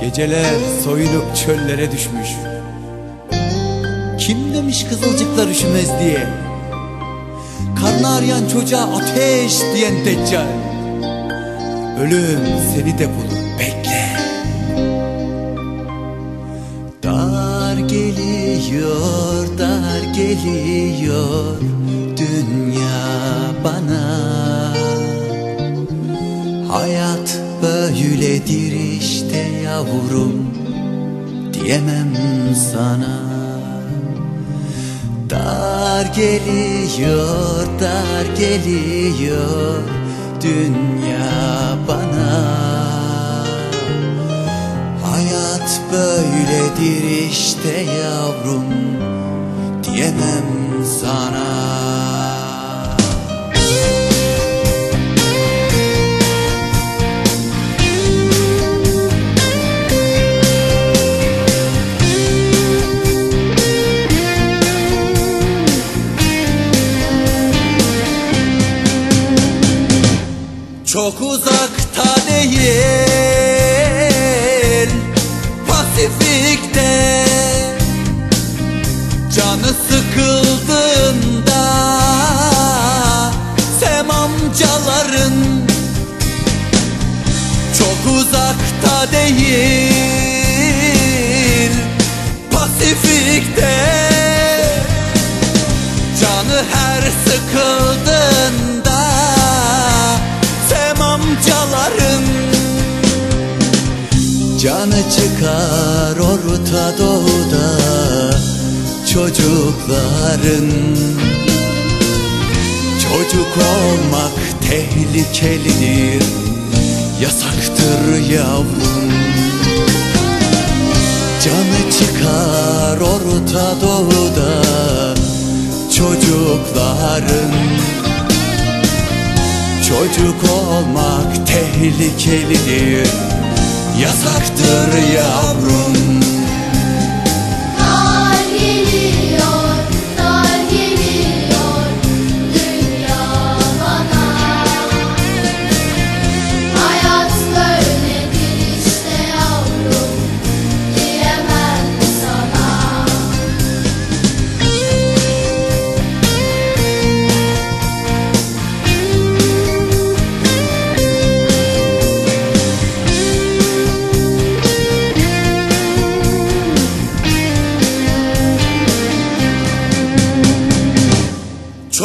Geceler soyunup çöllere düşmüş. Kim demiş kızılcıklar üşümez diye? Karnı ağrıyan çocuğa ateş diyen deccal. Ölüm seni de bulur bekle. Dar geliyor, dar geliyor dünya bana. Hayat böyledir işte yavrum diyemem sana. Dar geliyor, dar geliyor dünya bana. Hayat böyledir işte yavrum Çok uzakta değil Pasifik'te Canı sıkıldığında Sem amcaların Çok uzakta değil Pasifik'te Canı her sıkıldığında Canı çıkar orta doğuda Çocukların. Çocuk olmak tehlikelidir Yasaktır yavrum. Canı çıkar orta doğuda Çocukların. Çocuk olmak tehlikelidir Yasaktır yavrum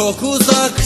çok uzak